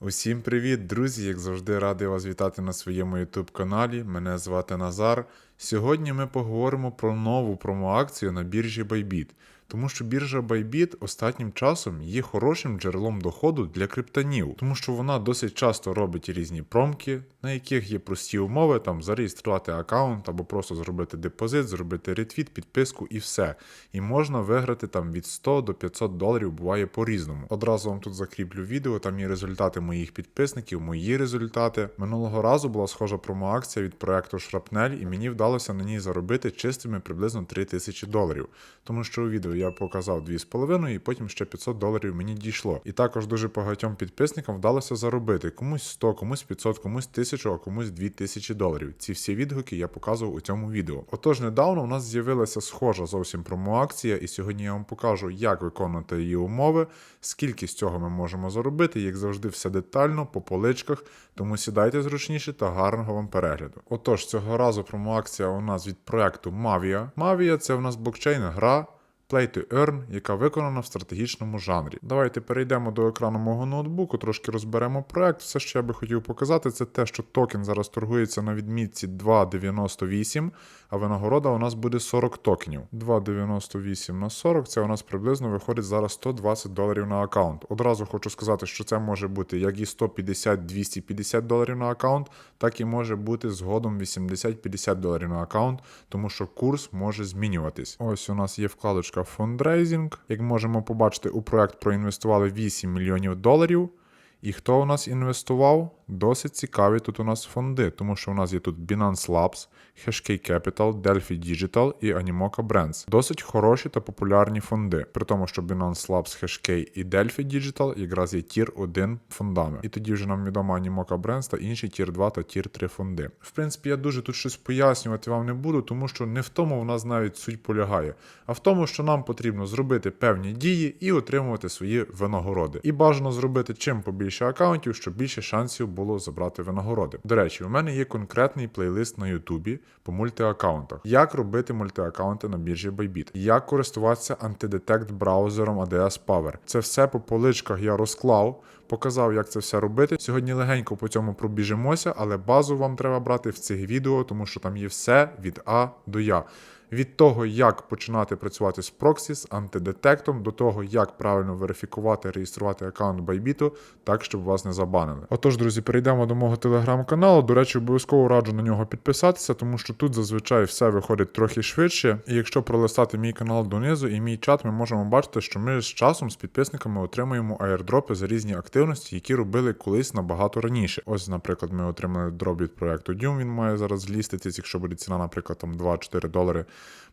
Усім привіт, друзі! Як завжди, радий вас вітати на своєму YouTube каналі. Мене звати Назар. Сьогодні ми поговоримо про нову промоакцію на біржі Bybit. Тому що біржа Bybit останнім часом є хорошим джерелом доходу для криптонів, тому що вона досить часто робить різні промки, на яких є прості умови, там зареєструвати аккаунт або просто зробити депозит, зробити ретвіт, підписку і все. І можна виграти там від 100 до 500 доларів, буває по-різному. Одразу вам тут закріплю відео, там є результати моїх підписників, мої результати. Минулого разу була схожа промоакція від проекту Шрапнель, і мені вдалося на ній заробити чистими приблизно 3000 доларів. Тому що у відео я показав 2,5 і потім ще 500 доларів мені дійшло. І також дуже багатьом підписникам вдалося заробити комусь 100, комусь 500, комусь 1000, а комусь 2000 доларів. Ці всі відгуки я показував у цьому відео. Отож, недавно у нас з'явилася схожа зовсім промоакція, і сьогодні я вам покажу, як виконувати її умови, скільки з цього ми можемо заробити, як завжди, все детально по поличках. Тому сідайте зручніше та гарного вам перегляду. Отож, цього разу промоакція у нас від проекту Mavia. Mavia це у нас блокчейн гра. Play to Earn, яка виконана в стратегічному жанрі. Давайте перейдемо до екрану мого ноутбуку, трошки розберемо проект. Все, що я би хотів показати, це те, що токен зараз торгується на відмітці 2,98, а винагорода у нас буде 40 токенів. 2,98 на 40 це у нас приблизно виходить зараз 120 доларів на аккаунт. Одразу хочу сказати, що це може бути як і 150-250 доларів на аккаунт, так і може бути згодом 80-50 доларів на аккаунт, тому що курс може змінюватись. Ось у нас є вкладочка фондрейзинг. Як можемо побачити, у проект проінвестували 8 мільйонів доларів. І хто у нас інвестував? Досить цікаві тут у нас фонди, тому що у нас є тут Binance Labs, Hashkey Capital, Delphi Digital і Animoca Brands. Досить хороші та популярні фонди, при тому, що Binance Labs, Hashkey і Delphi Digital якраз є тір 1 фондами. І тоді вже нам відомо Animoca Brands та інші тір 2 та тір 3 фонди. В принципі, я дуже тут щось пояснювати вам не буду, тому що не в тому в нас навіть суть полягає, а в тому, що нам потрібно зробити певні дії і отримувати свої винагороди. І бажано зробити чим побільше аккаунтів, щоб більше шансів було забрати винагороди. До речі, у мене є конкретний плейлист на Ютубі по мультиаккаунтах. Як робити мультиаккаунти на біржі Bybit, як користуватися антидетект браузером ADS Power. Це все по поличках я розклав. Показав, як це все робити. Сьогодні легенько по цьому пробіжимося, але базу вам треба брати в цих відео, тому що там є все від А до Я. Від того, як починати працювати з проксі, з антидетектом, до того, як правильно верифікувати, реєструвати аккаунт Bybit, так, щоб вас не забанили. Отож, друзі, перейдемо до мого телеграм-каналу. До речі, обов'язково раджу на нього підписатися, тому що тут зазвичай все виходить трохи швидше. І якщо пролистати мій канал донизу і мій чат, ми можемо бачити, що ми з часом з підписниками отримуємо аірдропи за різні активності, які робили колись набагато раніше. Ось, наприклад, ми отримали дроп від проекту Doom, Він має зараз зліститись, якщо буде ціна, наприклад, там 2-4 долари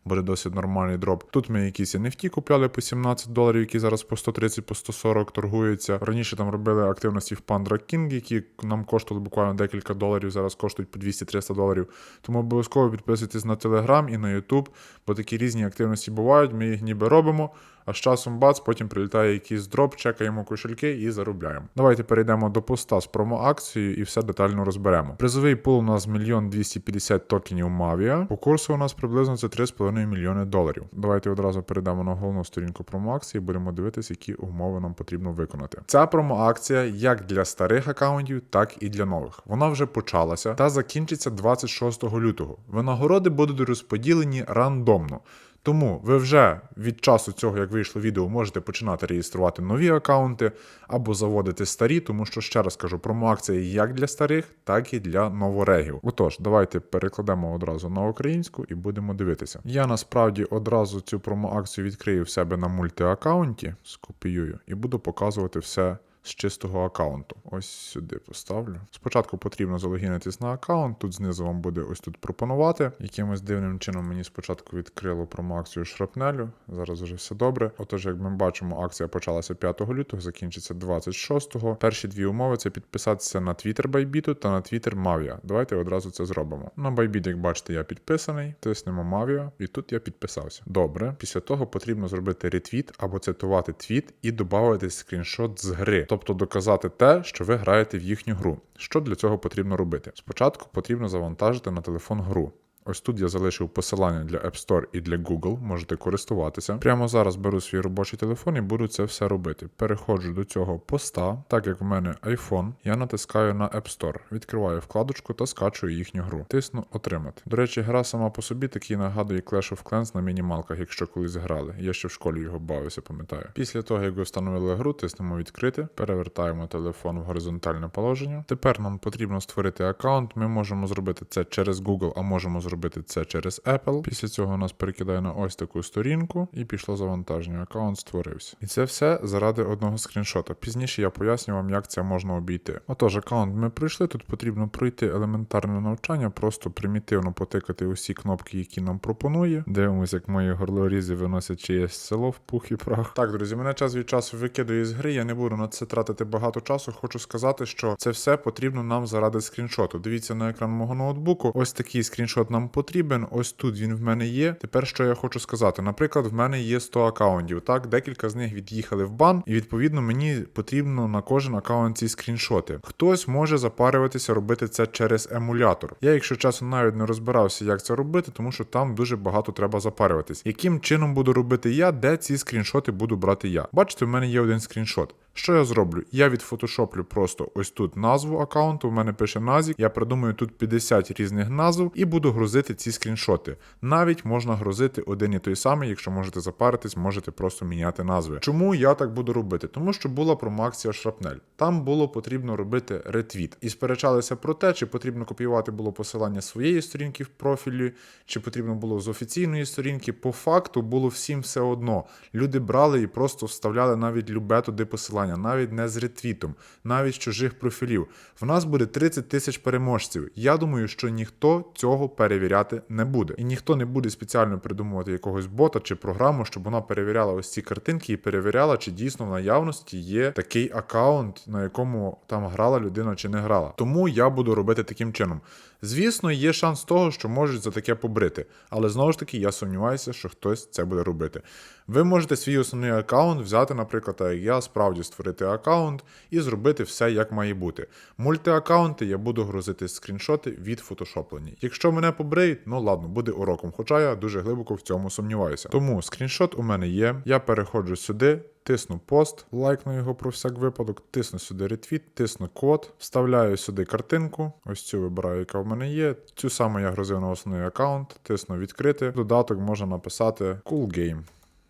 буде досить нормальний дроп. Тут ми якісь NFT купляли по 17 доларів, які зараз по 130, по 140 торгуються. Раніше там робили активності в Pandra King, які нам коштували буквально декілька доларів, зараз коштують по 200-300 доларів. Тому обов'язково підписуйтесь на Telegram і на YouTube, бо такі різні активності бувають. Ми їх ніби робимо. А з часом бац, потім прилітає якийсь дроп, чекаємо кошельки і заробляємо. Давайте перейдемо до поста з промо-акцією і все детально розберемо. Призовий пул у нас 1 250 токенів Mavia. По курсу у нас приблизно це 3,5 мільйони доларів. Давайте одразу перейдемо на головну сторінку промо-акції, будемо дивитися, які умови нам потрібно виконати. Ця промо-акція як для старих аккаунтів, так і для нових. Вона вже почалася та закінчиться 26 лютого. Винагороди будуть розподілені рандомно. Тому ви вже від часу цього, як вийшло відео, можете починати реєструвати нові аккаунти або заводити старі, тому що ще раз кажу, промоакція як для старих, так і для новорегів. Отож, давайте перекладемо одразу на українську і будемо дивитися. Я насправді одразу цю промоакцію відкрию в себе на мультиаккаунті, скопіюю і буду показувати все з чистого аккаунту. Ось сюди поставлю. Спочатку потрібно залогінитись на аккаунт. Тут знизу вам буде ось тут пропонувати. Якимось дивним чином мені спочатку відкрило промоакцію шрапнелю. Зараз вже все добре. Отож, як ми бачимо, акція почалася 5 лютого, закінчиться 26-го. Перші дві умови це підписатися на Twitter Bybit та на Twitter Mavia. Давайте одразу це зробимо. На Bybit, як бачите, я підписаний. Тиснемо Mavia, і тут я підписався. Добре. Після того потрібно зробити ретвіт або цитувати твіт і додати скріншот з гри тобто доказати те, що ви граєте в їхню гру. Що для цього потрібно робити? Спочатку потрібно завантажити на телефон гру. Ось тут я залишив посилання для App Store і для Google, можете користуватися. Прямо зараз беру свій робочий телефон і буду це все робити. Переходжу до цього поста, так як в мене iPhone, я натискаю на App Store, відкриваю вкладочку та скачую їхню гру. Тисну отримати. До речі, гра сама по собі такий нагадує Clash of Clans на мінімалках, якщо колись грали. Я ще в школі його бавився, пам'ятаю. Після того, як ви встановили гру, тиснемо відкрити, перевертаємо телефон в горизонтальне положення. Тепер нам потрібно створити аккаунт. Ми можемо зробити це через Google, а можемо зробити це через Apple. Після цього нас перекидає на ось таку сторінку і пішло завантаження. Аккаунт створився. І це все заради одного скріншота. Пізніше я поясню вам, як це можна обійти. Отож, аккаунт ми пройшли. Тут потрібно пройти елементарне навчання, просто примітивно потикати усі кнопки, які нам пропонує. Дивимося, як мої горлорізи виносять чиєсь село в пух і прах. Так, друзі, мене час від часу викидає з гри. Я не буду на це тратити багато часу. Хочу сказати, що це все потрібно нам заради скріншоту. Дивіться на екран мого ноутбуку. Ось такий скріншот нам потрібен. Ось тут він в мене є. Тепер що я хочу сказати? Наприклад, в мене є 100 акаунтів. Так, декілька з них від'їхали в бан, і відповідно мені потрібно на кожен акаунт ці скріншоти. Хтось може запарюватися робити це через емулятор. Я, якщо чесно, навіть не розбирався, як це робити, тому що там дуже багато треба запарюватись. Яким чином буду робити я, де ці скріншоти буду брати я? Бачите, в мене є один скріншот. Що я зроблю? Я відфотошоплю просто ось тут назву аккаунту, в мене пише назік, я придумаю тут 50 різних назв і буду грузити ці скріншоти. Навіть можна грузити один і той самий, якщо можете запаритись, можете просто міняти назви. Чому я так буду робити? Тому що була промоакція Шрапнель. Там було потрібно робити ретвіт. І сперечалися про те, чи потрібно копіювати було посилання своєї сторінки в профілі, чи потрібно було з офіційної сторінки. По факту було всім все одно. Люди брали і просто вставляли навіть любе туди посилання навіть не з ретвітом, навіть з чужих профілів. В нас буде 30 тисяч переможців. Я думаю, що ніхто цього перевіряти не буде. І ніхто не буде спеціально придумувати якогось бота чи програму, щоб вона перевіряла ось ці картинки і перевіряла, чи дійсно в наявності є такий аккаунт, на якому там грала людина чи не грала. Тому я буду робити таким чином. Звісно, є шанс того, що можуть за таке побрити, але знову ж таки я сумніваюся, що хтось це буде робити. Ви можете свій основний аккаунт взяти, наприклад, як я справді створити аккаунт і зробити все як має бути. Мультиаккаунти я буду грузити скріншоти від фотошоплені. Якщо мене побриють, ну ладно, буде уроком, хоча я дуже глибоко в цьому сумніваюся. Тому скріншот у мене є. Я переходжу сюди. Тисну пост, лайкну його про всяк випадок, тисну сюди ретвіт, тисну код, вставляю сюди картинку. Ось цю вибираю, яка в мене є. Цю саму я грозив на основний аккаунт, тисну відкрити. Додаток можна написати Cool Game.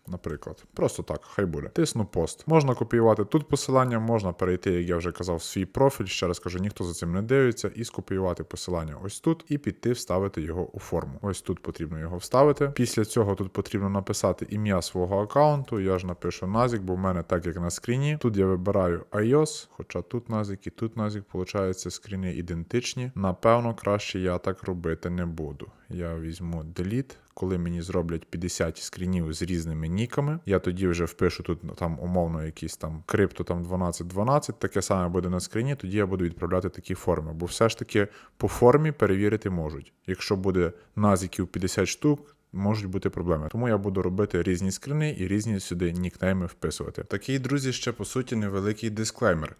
Наприклад, просто так, хай буде. Тисну пост. Можна копіювати тут посилання, можна перейти, як я вже казав, в свій профіль. Ще раз кажу, ніхто за цим не дивиться, і скопіювати посилання ось тут, і піти вставити його у форму. Ось тут потрібно його вставити. Після цього тут потрібно написати ім'я свого аккаунту. Я ж напишу Назік, бо в мене так як на скріні. Тут я вибираю iOS, хоча тут Назік і тут Назік, виходить, скріни ідентичні. Напевно, краще я так робити не буду. Я візьму Delete. Коли мені зроблять 50 скрінів з різними ніками, я тоді вже впишу тут ну, там умовно якийсь там крипто там 1212, таке саме буде на скріні, тоді я буду відправляти такі форми. Бо все ж таки по формі перевірити можуть. Якщо буде назіків 50 штук. Можуть бути проблеми, тому я буду робити різні скрини і різні сюди нікнейми вписувати. Такий, друзі, ще по суті невеликий дисклеймер.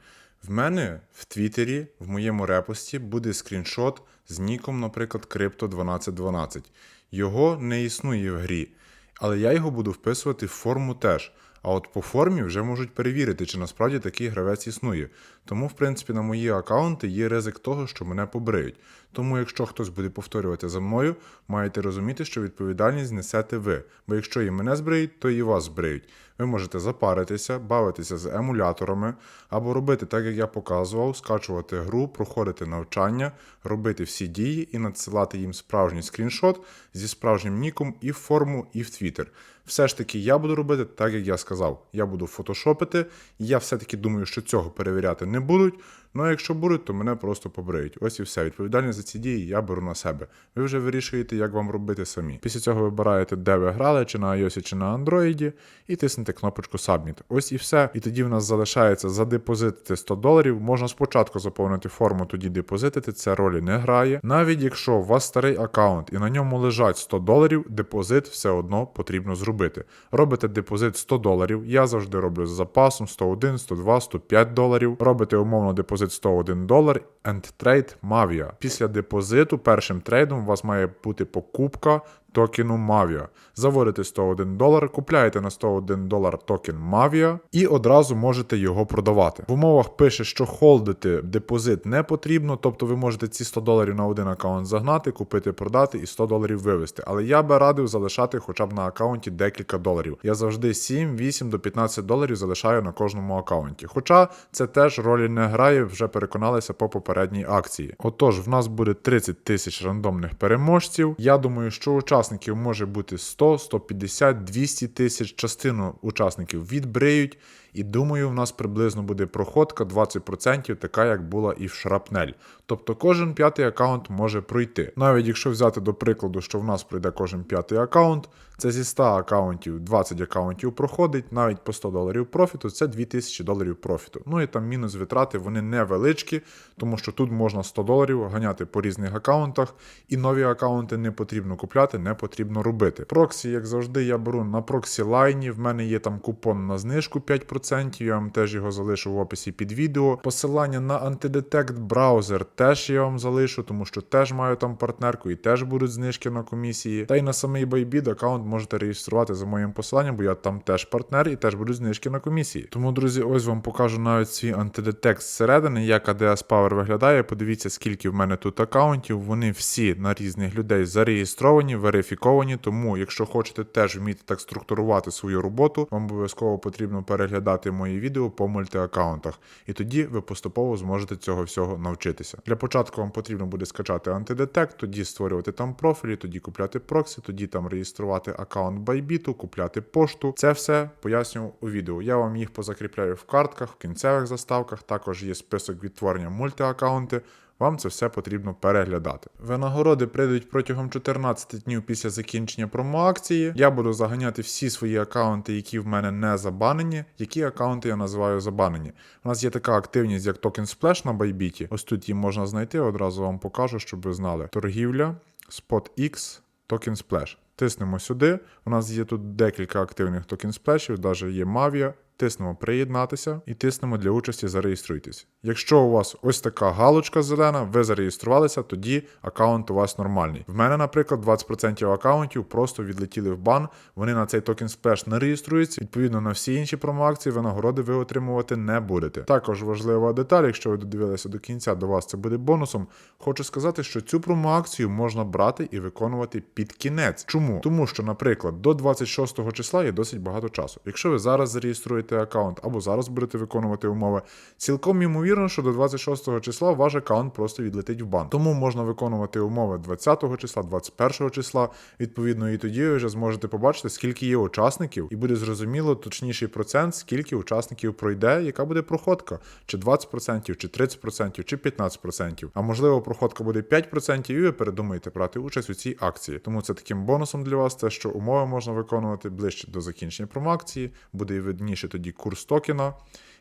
В мене в Твіттері, в моєму репості, буде скріншот з ніком, наприклад, Crypto1212. Його не існує в грі, але я його буду вписувати в форму теж. А от по формі вже можуть перевірити, чи насправді такий гравець існує. Тому, в принципі, на мої аккаунти є ризик того, що мене побриють. Тому, якщо хтось буде повторювати за мною, маєте розуміти, що відповідальність несете ви. Бо якщо і мене збриють, то і вас збриють. Ви можете запаритися, бавитися з емуляторами, або робити так, як я показував, скачувати гру, проходити навчання, робити всі дії і надсилати їм справжній скріншот зі справжнім ніком і в форму, і в Твіттер. Все ж таки, я буду робити так, як я сказав. Я буду фотошопити, і я все-таки думаю, що цього перевіряти не будуть. Ну а якщо будуть, то мене просто побриють. Ось і все. Відповідальність за ці дії я беру на себе. Ви вже вирішуєте, як вам робити самі. Після цього вибираєте, де ви грали, чи на iOS, чи на Android, і тиснете кнопочку Submit. Ось і все. І тоді в нас залишається задепозитити 100 доларів. Можна спочатку заповнити форму, тоді депозитити. Це ролі не грає. Навіть якщо у вас старий аккаунт і на ньому лежать 100 доларів, депозит все одно потрібно зробити. Робите депозит 100 доларів. Я завжди роблю з запасом 101, 102, 105 доларів. Робите умовно депозит 101 долар and trade Mavia. Після депозиту першим трейдом у вас має бути покупка токену Mavia. Заводите 101 долар, купляєте на 101 долар токен Mavia і одразу можете його продавати. В умовах пише, що холдити депозит не потрібно, тобто ви можете ці 100 доларів на один аккаунт загнати, купити, продати і 100 доларів вивести. Але я би радив залишати хоча б на аккаунті декілька доларів. Я завжди 7, 8 до 15 доларів залишаю на кожному аккаунті. Хоча це теж ролі не грає, вже переконалися по попередній акції. Отож, в нас буде 30 тисяч рандомних переможців. Я думаю, що учасників може бути 100, 150, 200 тисяч. Частину учасників відбриють. І думаю, в нас приблизно буде проходка 20%, така як була і в Шрапнель. Тобто кожен п'ятий аккаунт може пройти. Навіть якщо взяти до прикладу, що в нас пройде кожен п'ятий аккаунт, це зі 100 аккаунтів 20 аккаунтів проходить, навіть по 100 доларів профіту, це 2000 доларів профіту. Ну і там мінус витрати, вони невеличкі, тому що тут можна 100 доларів ганяти по різних аккаунтах, і нові аккаунти не потрібно купляти, не потрібно робити. Проксі, як завжди, я беру на проксі лайні. В мене є там купон на знижку 5%, я вам теж його залишу в описі під відео. Посилання на антидетект браузер теж я вам залишу, тому що теж маю там партнерку і теж будуть знижки на комісії. Та й на самий Bybit аккаунт можете реєструвати за моїм посиланням, бо я там теж партнер і теж будуть знижки на комісії. Тому, друзі, ось вам покажу навіть свій антидетект зсередини, як ADS Power виглядає. Подивіться, скільки в мене тут аккаунтів. Вони всі на різних людей зареєстровані, верифіковані. Тому, якщо хочете теж вміти так структурувати свою роботу, вам обов'язково потрібно переглядати мої відео по мультиаккаунтах. І тоді ви поступово зможете цього всього навчитися. Для початку вам потрібно буде скачати антидетект, тоді створювати там профілі, тоді купляти проксі, тоді там реєструвати аккаунт Байбіту, купляти пошту. Це все пояснював у відео. Я вам їх позакріпляю в картках, в кінцевих заставках. Також є список відтворення мультиаккаунти. Вам це все потрібно переглядати. Винагороди прийдуть протягом 14 днів після закінчення промоакції. Я буду заганяти всі свої аккаунти, які в мене не забанені. Які аккаунти я називаю забанені. У нас є така активність, як Token Splash на Bybit. Ось тут її можна знайти. Одразу вам покажу, щоб ви знали. Торгівля, SpotX, Token Splash. Тиснемо сюди. У нас є тут декілька активних токен сплешів, навіть є Mavia. Тиснемо приєднатися і тиснемо для участі зареєструйтесь. Якщо у вас ось така галочка зелена, ви зареєструвалися, тоді аккаунт у вас нормальний. В мене, наприклад, 20% аккаунтів просто відлетіли в бан. Вони на цей токен сплеш не реєструються. Відповідно на всі інші промоакції винагороди ви отримувати не будете. Також важлива деталь, якщо ви додивилися до кінця, до вас це буде бонусом. Хочу сказати, що цю промоакцію можна брати і виконувати під кінець. Чому? Тому що, наприклад, до 26 числа є досить багато часу. Якщо ви зараз зареєструєте аккаунт або зараз будете виконувати умови, цілком ймовірно, що до 26 числа ваш аккаунт просто відлетить в бан. Тому можна виконувати умови 20 числа, 21 числа. Відповідно, і тоді ви вже зможете побачити, скільки є учасників, і буде зрозуміло точніший процент, скільки учасників пройде, яка буде проходка, чи 20%, чи 30%, чи 15%. А можливо, проходка буде 5%, і ви передумаєте брати участь у цій акції. Тому це таким бонусом для вас, те, що умови можна виконувати ближче до закінчення промоакції, буде і видніше тоді курс токена.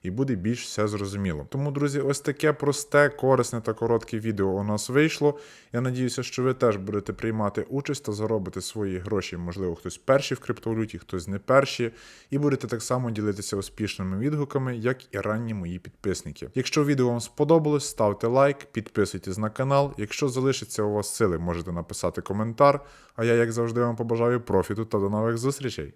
І буде більш все зрозуміло. Тому, друзі, ось таке просте, корисне та коротке відео у нас вийшло. Я надіюся, що ви теж будете приймати участь та заробити свої гроші. Можливо, хтось перший в криптовалюті, хтось не перші, і будете так само ділитися успішними відгуками, як і ранні мої підписники. Якщо відео вам сподобалось, ставте лайк, підписуйтесь на канал. Якщо залишиться у вас сили, можете написати коментар. А я, як завжди, вам побажаю профіту та до нових зустрічей.